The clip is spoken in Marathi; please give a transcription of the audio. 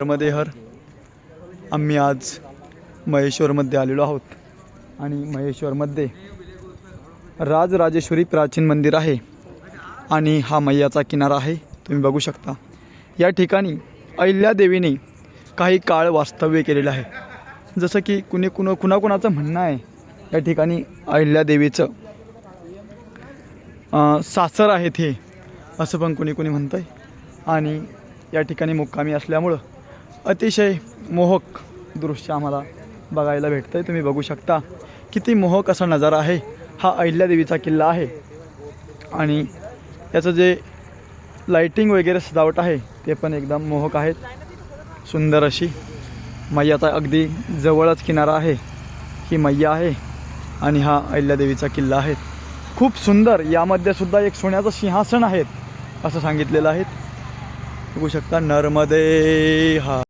मध्ये हर आम्ही आज महेश्वरमध्ये आलेलो आहोत. आणि महेश्वरमध्ये राजराजेश्वरी प्राचीन मंदिर आहे आणि हा मैयाचा किनारा आहे. तुम्ही बघू शकता. या ठिकाणी अहिल्यादेवीने काही काळ वास्तव्य केलेलं आहे. जसं की कुणी कुण कुणाकुणाचं म्हणणं आहे या ठिकाणी अहिल्यादेवीचं सासर आहेत हे असं पण कुणी कुणी म्हणतं आहे आणि या ठिकाणी मुक्कामी असल्यामुळं अतिशय मोहक दृश्य आम्हाला बघायला भेटतं आहे तुम्ही बघू शकता. किती मोहक असा नजारा आहे. हा अहिल्यादेवीचा किल्ला आहे. आणि याचं जे लाईटिंग वगैरे सजावट आहे ते पण एकदम मोहक आहेत. सुंदर अशी. मैयाचा अगदी जवळच किनारा आहे. ही मैया आहे आणि हा अहिल्यादेवीचा किल्ला आहे. खूप सुंदर. यामध्ये सुद्धा एक सोन्याचं सिंहासन आहे असं सांगितलेलं आहे. बघू शकता नर्मदे हा.